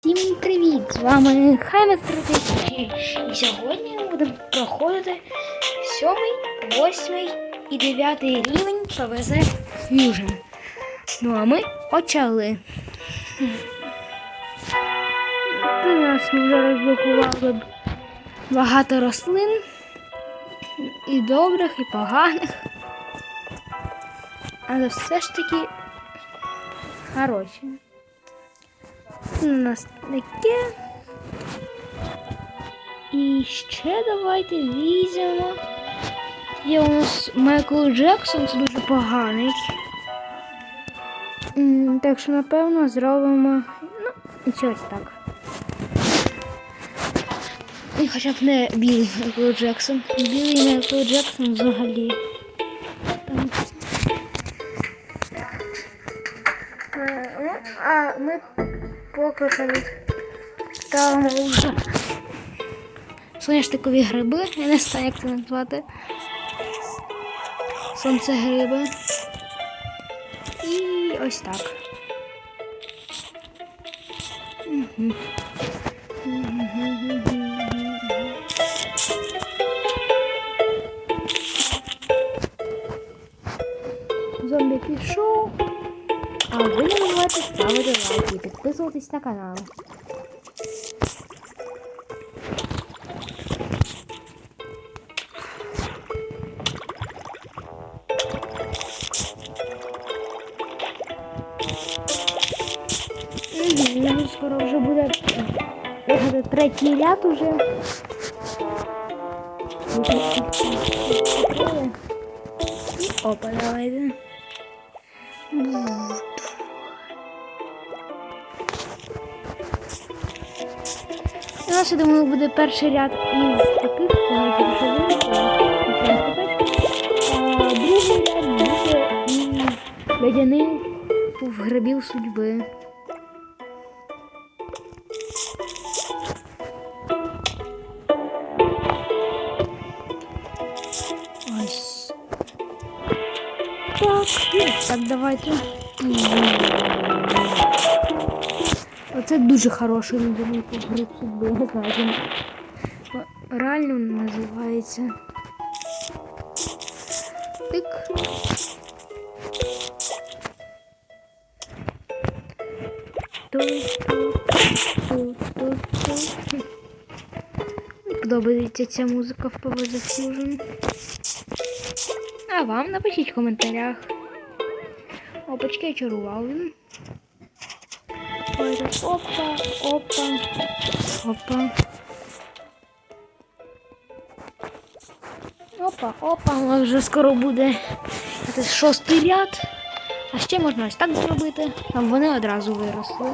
Всім привіт! З вами Хайме Стратегії. І сьогодні ми будемо проходити сьомий, восьмий і дев'ятий рівень ПВЗ Fusion. Ну а ми почали. У нас ми вже розблокували багато рослин. І добрих, і поганих. Але все ж таки хороші. У нас таке. І ще давайте візьмемо. Є у нас Майкл Джексон, це дуже поганий. Так що, напевно, зробимо. Ну, щось так. І хоча б не білий Майкл Джексон. Білий Майкл Джексон взагалі. Там. Е, ну, А ми поки що ставимо вже соняшникові гриби. Я не знаю, як це назвати. Сонцегриби. І ось так. Мгм. Зомбі пішов. А ви не забувайте ставити лайки і підписуватись на канал. Ну, Скоро вже буде третій ряд уже. Опа, давайте. Нас, я думаю, буде перший ряд із таких, тільки а другий ряд буде грибів судьби. Ось. Так, так, давайте. Оце дуже хороший ледяний гриб судьби. Я не знаю, він реально називається. Тик. Подобається ця музика в Fusion. А вам напишіть в коментарях. Опачки я чарував він. Опа, опа, опа. Опа, опа, у нас вже скоро буде це шостий ряд. А ще можна ось так зробити. Там вони одразу виросли.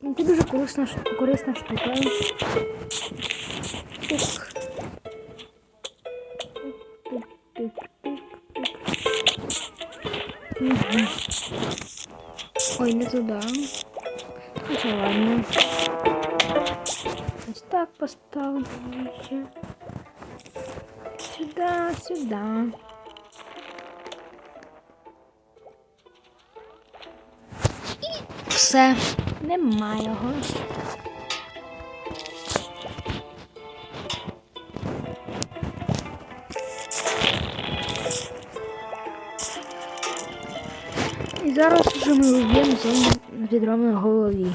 Ну, Це дуже корисна, корисна штука. Тик. Туда. Хоча ладно. Ось так поставлю ще. Сюда, сюда. І все. Нема його. І зараз вже ми вб'ємо зону з відрами в голові.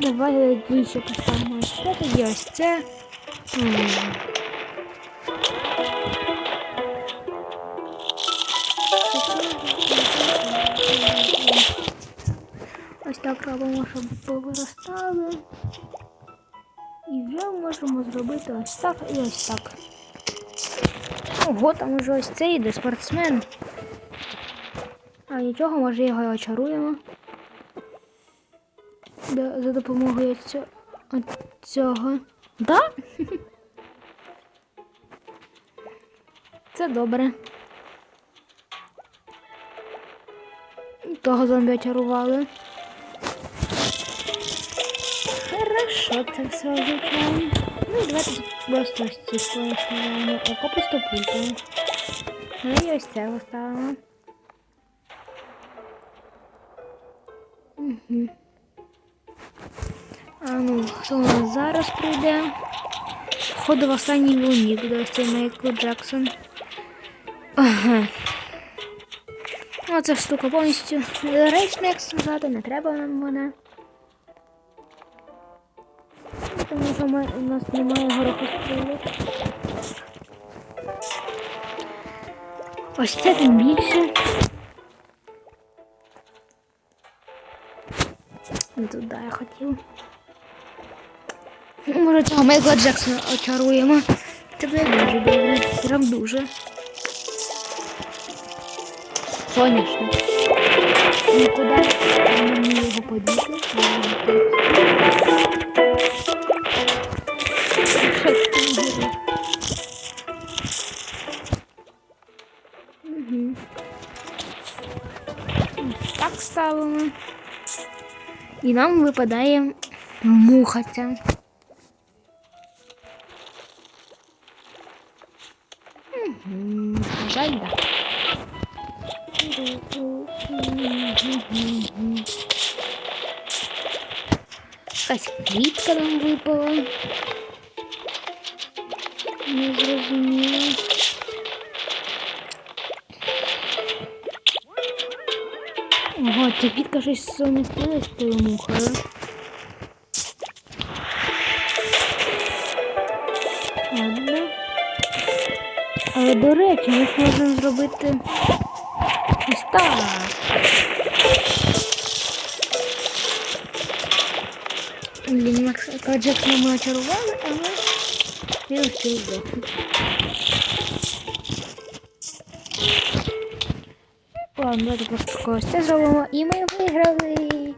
Ну, Давай двічі поставимо це, тоді ось це. Ось так робимо, щоб повиростали. І вже можемо зробити ось так і ось так. Ого, там уже ось цей іде спортсмен. А нічого, може його і очаруємо. Да, за допомогою цього. цього. Да? Це добре. Того зомбі очарували. Хорошо. це все вивчаємо. Ну давайте просто ось ці слої ставимо. Око пустопульку. Ну і ось це поставимо. Угу. А ну, хто у нас зараз прийде? Походу в останній луні буде ось цей Майкл Джексон. Ага. Оця штука повністю речна, як сказати, не треба нам вона. Тому що ми, у нас немає горохострілу. Ось це тим більше. Не туди я хотів. Може цього Майкла Джексона очаруємо. Це буде дуже добре. Прям дуже. Соняшник. Нікуди мені його подіти. Угу. Так ставимо. І нам випадає мухаця. Мгм, Жаль, да. Якась квітка нам ця квітка щось сумістилась з тою мухою. Ладно. Але до речі, ми можемо зробити ось так. Блін, Макс Джексона ми очарували, але він все здохне. Ладно, давайте просто це зробимо. І ми виграли.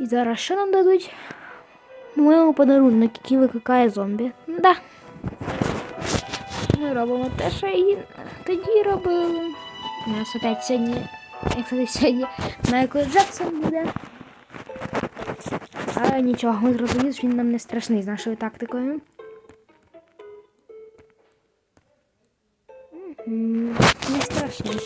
І зараз що нам дадуть? Моєму подарунок, який викликає зомбі. Да. Ми робимо те, що і тоді робили. У нас опять сьогодні, як сьогодні Майкл Джексон буде. Але нічого, ми зрозуміли, що він нам не страшний з нашою тактикою. Не страшний.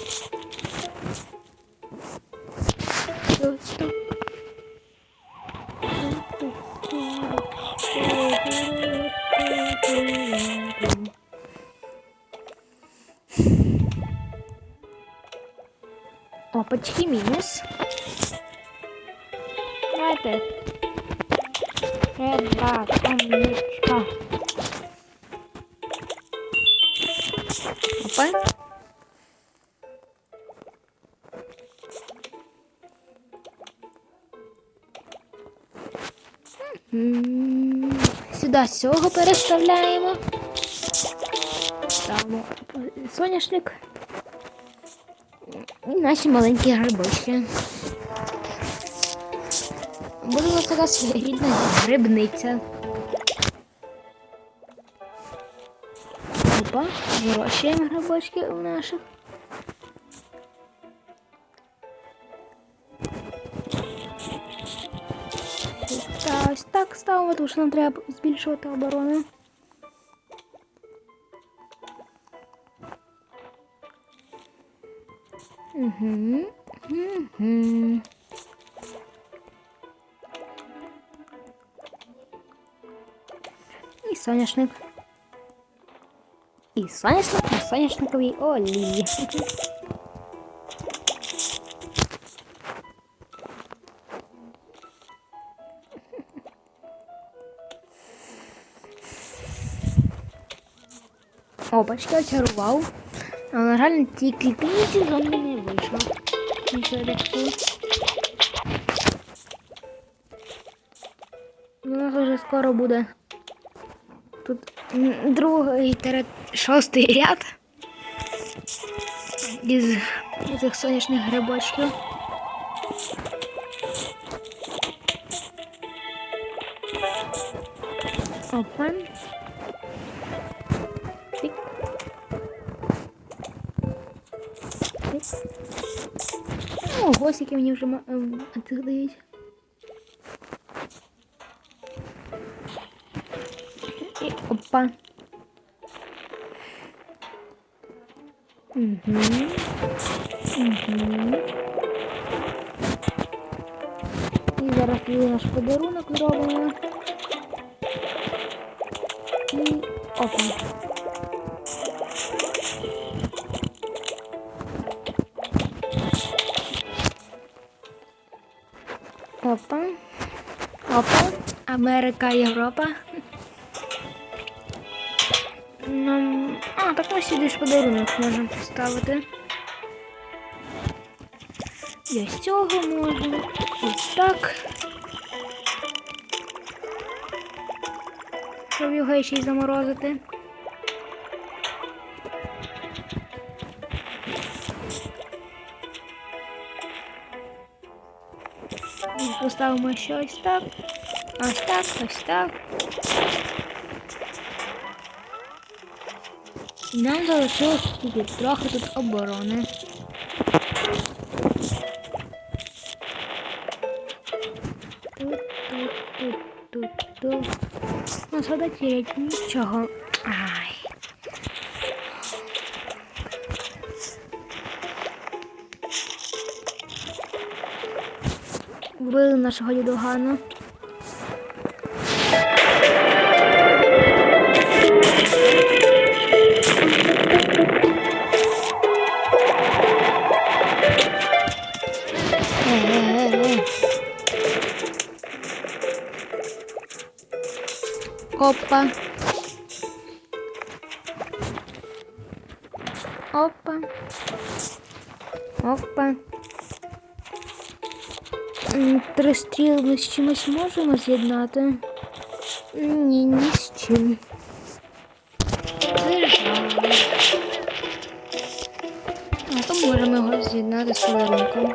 Сюди цього переставляємо. Ставимо соняшник. І наші маленькі грибочки. Буде у нас така своєрідна грибниця. Опа, вирощуємо грибочки у наших. Ставимо, тому що нам треба збільшувати оборону. Угу. І соняшник. І соняшник на соняшниковій олії. Опачки очарував. Але, на жаль, ті клітиниці зомбі не вийшло. У нас вже скоро буде тут другий шостий ряд із цих сонячних грибочків. Опа. О, госики мені вже ма- ем, а ти дають. Опа. Угу. Угу. І зараз туди наш подарунок зробимо. І опа. Опа. Америка, Європа. Нам... А, так ми сюди ж подарунок можемо поставити. І ось цього можемо. Ось так. Щоб його ще й заморозити. Поставимо ще ось так. Ось так, ось так. Нам залишилось тільки трохи тут оборони. Тут, тут. Ну, сюди нічого. Ай. Вбили нашого дідугана. Опа. Опа. Опа. М, Три стріли ми з чимось можемо з'єднати? Ні, ні з чим. Можемо його з'єднати з подарунком.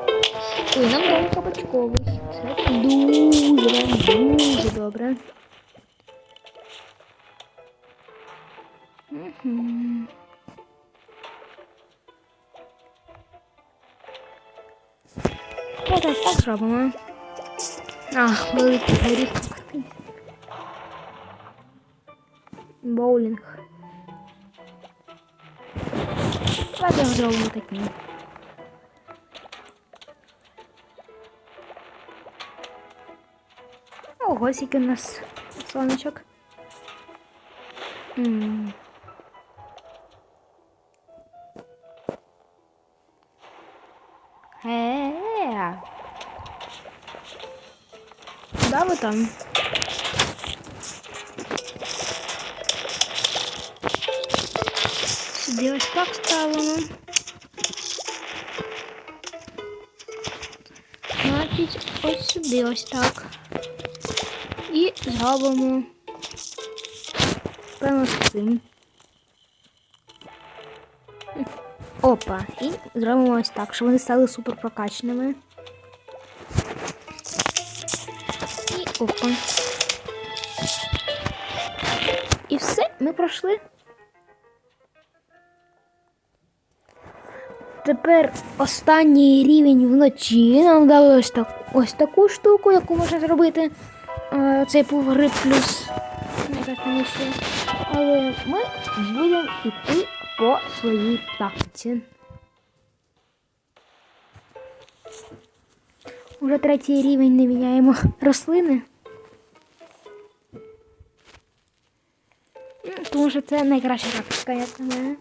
Ой, нам дали кабачковий. Це дуже, дуже добре. Мгм. Давайте так зробимо. А, великий горіх. Боулінг. Давайте його зробимо таким. Ого, скільки у нас сонечок. М. Е-е-е. Куда ви там? Сюди ось так ставимо. Значить, ось сюди ось так. Зробимо певно з цим. Опа. І зробимо ось так, щоб вони стали супер прокачаними. І опа. І все, ми пройшли. Тепер останній рівень вночі. Нам дали ось, так, ось таку штуку, яку можна зробити. Е, Цей півгриб плюс. мені. Але ми будемо йти по своїй тактиці. Уже третій рівень не міняємо рослини. Тому що це найкраща тактика, як на мене.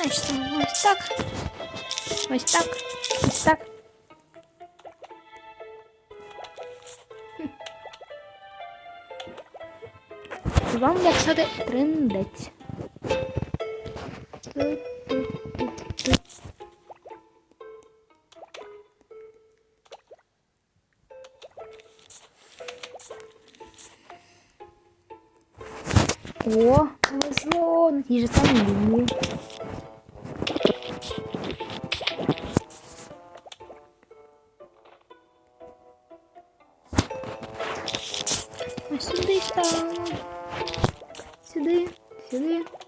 Значить, ось так. Ось так. Ось так. Вам як сюди триндець. Тут-тут-тут-тут. se deitar. Se deita, se deita.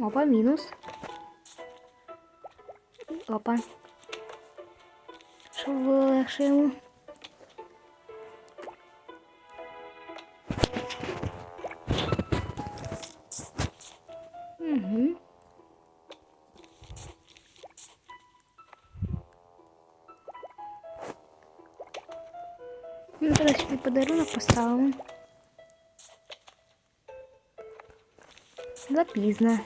Opa, Minos. Угу. Ну, зараз собі подарунок поставимо. Запізно.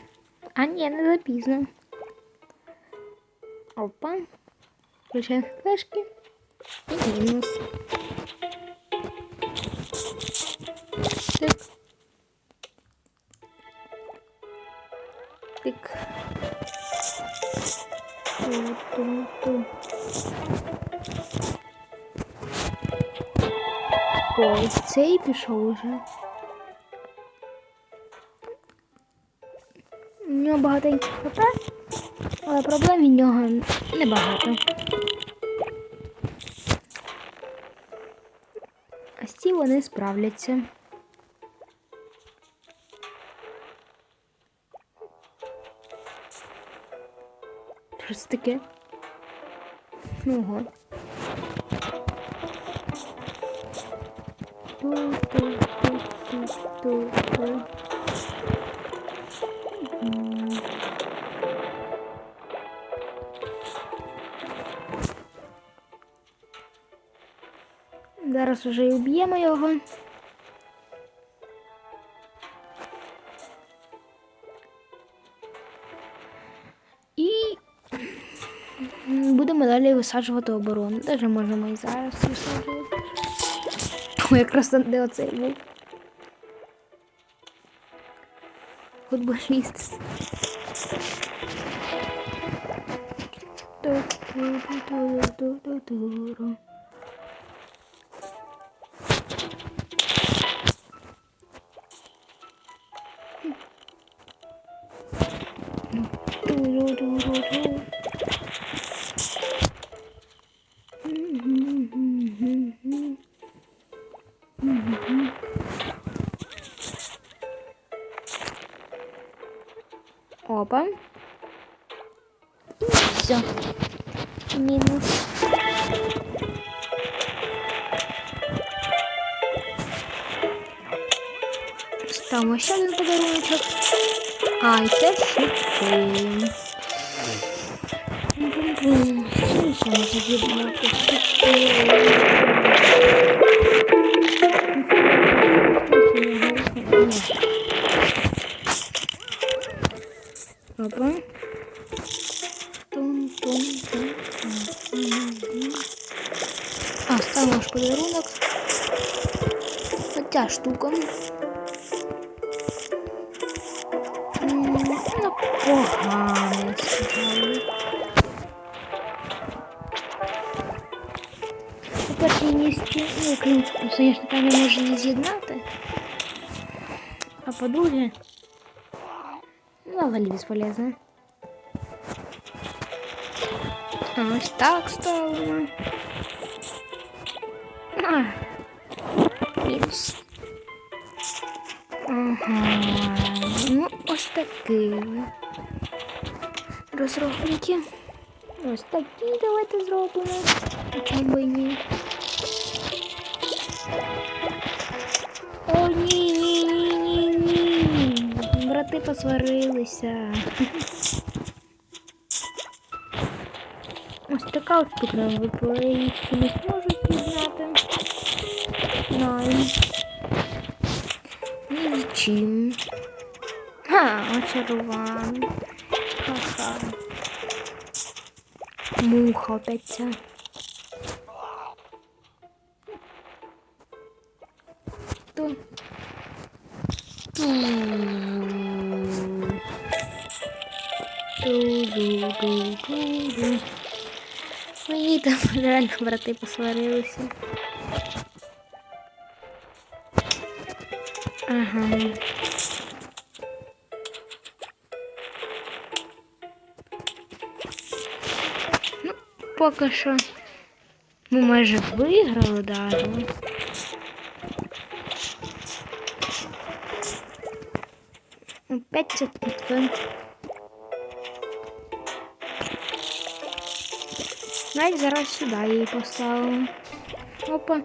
А ні, не запізно. Опа. Включаємо флешки. І мінус. Ось цей пішов уже. У нього багатенько хп, але проблем від нього небагато. А з ці вони справляться. Що це таке? Ого. Зараз уже і вб'ємо його. І будемо далі висаджувати оборону. Даже можемо і зараз висаджувати. О, якраз там, де оцей був. Футболіст. Ту-ту-ту-ту-ту-ту-ту. Thank you. А по-друге, ну, взагалі безполезно. А ось так ставимо. А, мінус. Ага, ну ось такі. Розробники. Ось такі давайте зробимо. Чому би і ні? Брати посварилися. Ось така от штука нам випала. Я її чомусь можу з'єднати. Знаю. Ні з. Ха, очаруван. Ха-ха. Муха опять. Реально брати посварилися. Ага. Ну, поки що ми майже виграли даже. Опять ця квітка. Навіть зараз сюди її поставимо. Опа.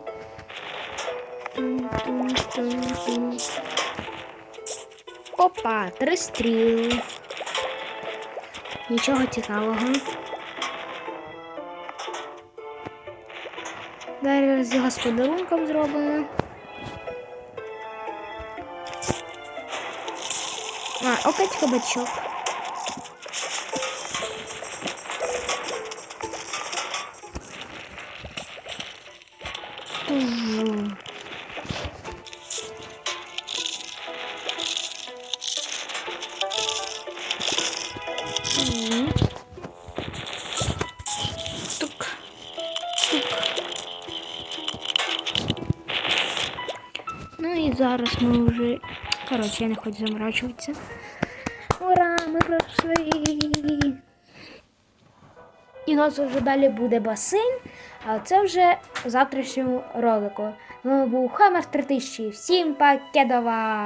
Опа, три стріли. Нічого цікавого. Далі з його з зробимо. А, опять кабачок. Коротше, я не хочу заморачуватися. Ура! Ми пройшли! І у нас вже далі буде басейн, а це вже в завтрашньому ролику. З вами був Хаммер 3000. Всім пакедова!